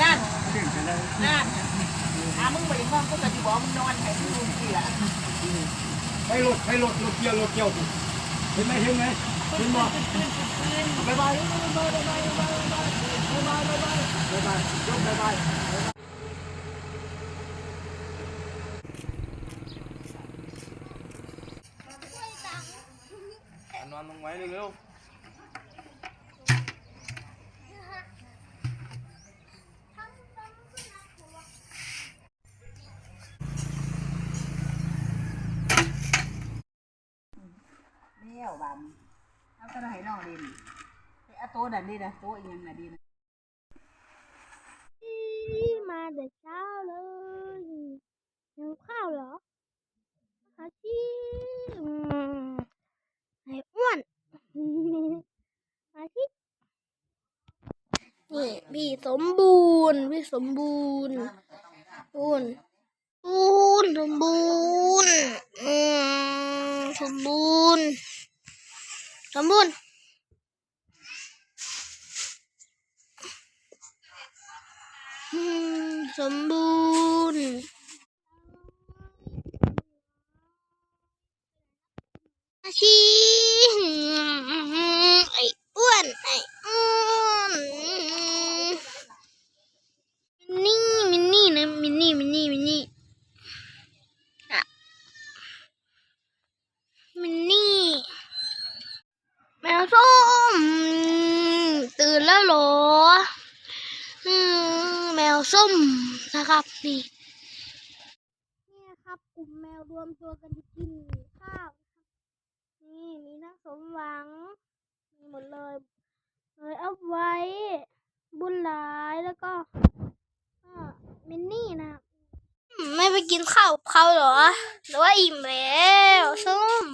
นั่นเรื่องกันแล้วนั่นอามึงไปนอนก็จะบอกมึงนอนให้มึงดูสิล่ะไปรถไปรถรถเกี่ยวรถเกี่ยวกูเห็นไหมเห็นไหมเห็นบ่บายบายบายบายบายบายบายบายบายบายบายบายบายยกบายบายนอนลงไว้เร็ว เลี้ยวบันเอากระไรนอกดินไอ้โต๊ะดันดีนะโต๊ะยังน่ะดีนะมาแต่เช้าเลยหิวข้าวเหรออาชีอืมไอ้อ้วนอาชีนี่พี่สมบูรณ์พี่สมบูรณ์บูรณ์บูรณ์สมบู sembun, Hmm, sembun, Masih. แล้วเหรออืมแมวส้มนะครับนี่นี่นะครับกลุ่มแมวรวมตัวกันจะกินข้าวนะครับนี่มีทั้งสมหวังมีหมดเลยเลยเอาไว้ บุญหลายแล้วก็อ่ามินนี่นะอืมไม่ไปกินข้าวกับเขาเหรอหรือว่าอิ่มแล้วส้ม